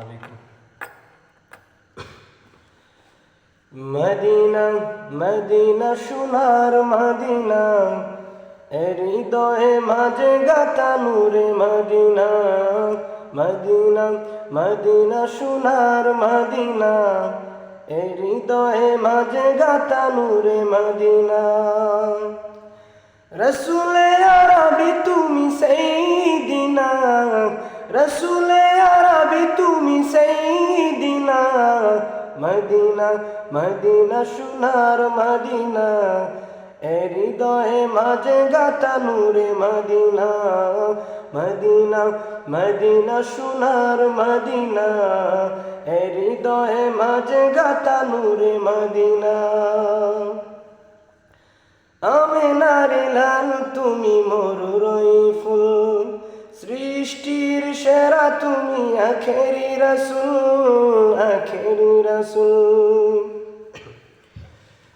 আলাইকুম। Medina Medina সোনার Medina হৃদয়ে মাঝে গাতা নূরে মদিনা। মদিনা মদিনা সোনার মদিনা হৃদয়ে মাঝে গাতা নূরে মদিনা। রসুলে আরবি তুমি সেই দিনা রসুলে আরবি তুমি সেই দিনা মদিনা মদিনা সোনার মদিনা হৃদয়ে মাঝে গাতা নূরে মদিনা মদিনা মদিনা সোনার মদিনা হৃদয়ে মাঝে গাতা নূরে মদিনা। তুমি আখেরি রসুল আখেরি রসুল।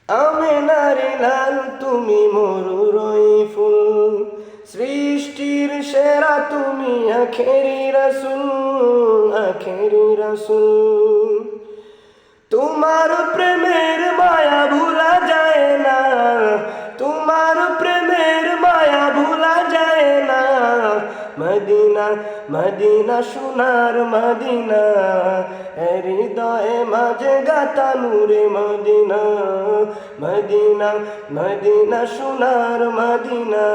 আমি নারিলাল তুমি মরুরই ফুল। সৃষ্টির সেরা, তুমি আখেরি রসুল আখেরি রসুল। তোমার প্রেমের মায়া ভুলা যায় না। মদিনা মদিনা সোনার মদিনা হৃদয়ে মাঝে গাতা নূরে মদিনা মদিনা মদিনা সোনার মদিনা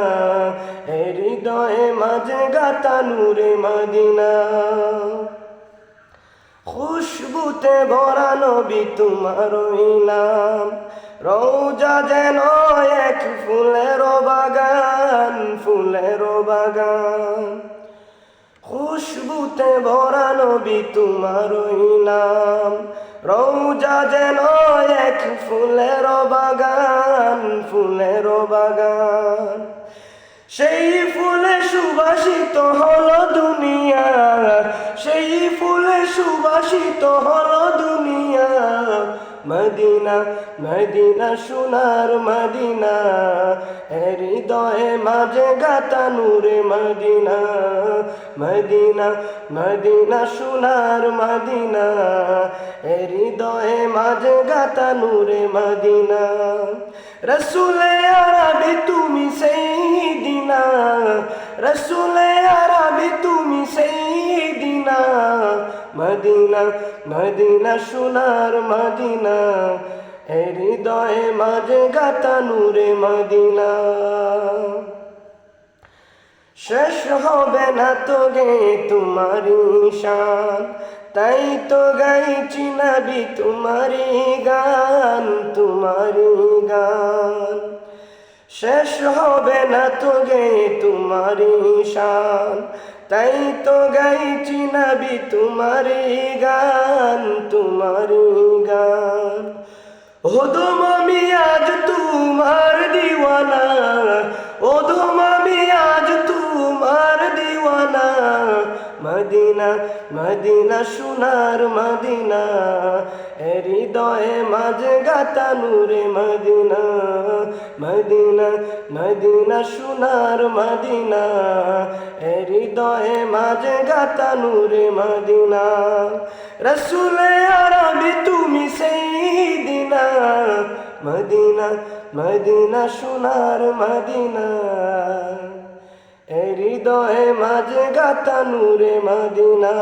হৃদয়ে মাঝে গাতা নূরে মদিনা। খুশবুতে ভরা নবী তোমার নাম রৌজা যেন এক ফুলের বাগান ফুলের বাগান। খুশবুতে ভরা নবী তোমার নাম রৌজা যেন এক ফুলের বাগান ফুলের বাগান। সেই ফুলে সুবাসিত হলো দুনিয়া সেই ফুলে সুবাসিত হলো দুনিয়া। মদিনা মদিনা, সোনার মদিনা। হৃদয়ে মাঝে গাতা নূরে মদিনা। মদিনা মদিনা, সোনার মদিনা। হৃদয়ে মাঝে গাতা নূরে মদিনা। রসুলে আরবি তুমি সেই দিনা। রসুলে আরবি তুমি মদিনা মদিনা সোনার মদিনা হৃদয়ে মাঝে গাতা নূরে মদিনা। শেষ হবে না তো গে তোমারি শান, তাই তো গাইছি নবি তোমারি গান তোমারি গান। শেষ হবে না তো গে তোমারি শান। তাই তো গাইছি নাবি তোমারি গান তোমারি গান। ওদম আমি আজ তোমার দিওয়ানা। মদিনা মদিনা সোনার মদিনা হৃদয়ে মাঝে গাতা নূরে মদিনা মদিনা মদিনা সোনার মদিনা হৃদয়ে মাঝে গাতা নূরে মদিনা। রসুলে আরবি তুমি সেই দিনা মদিনা মদিনা সোনার মদিনা। হৃদয়ে মাঝে গাতা নূরে মদিনা।